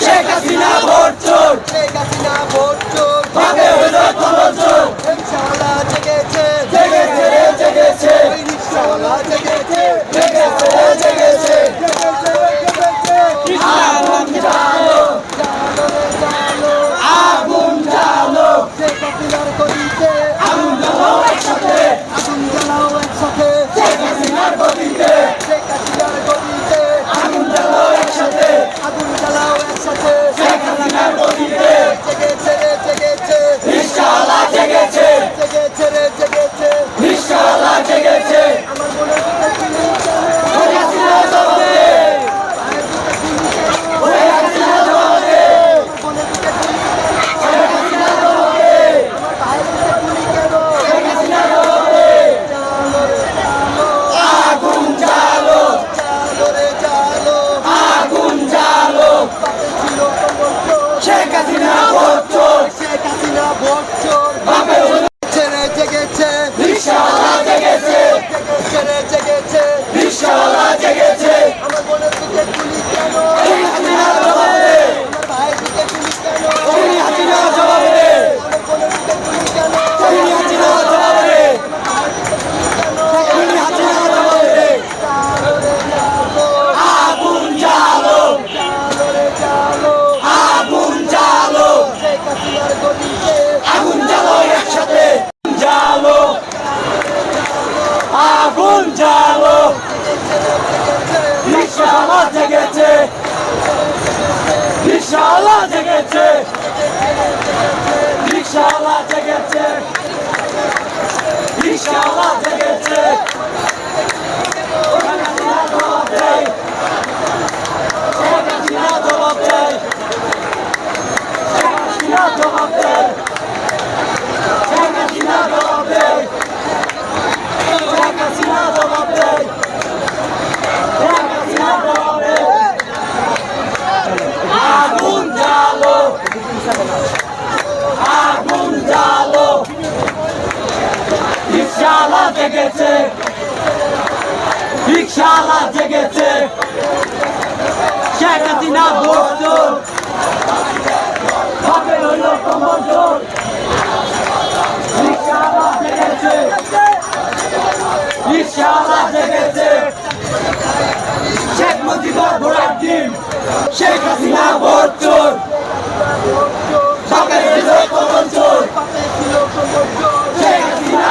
Sheikh Hasina vote চোর। Sheikh Hasina vote চোর। ভাবে হলো চোর। জেগেছে জেগেছে। রিক্সাওয়ালা জেগেছে। শেখ হাসিনা শেখ শেখ হাসিনা ভোটজোর বাপের শেখ হাসিনা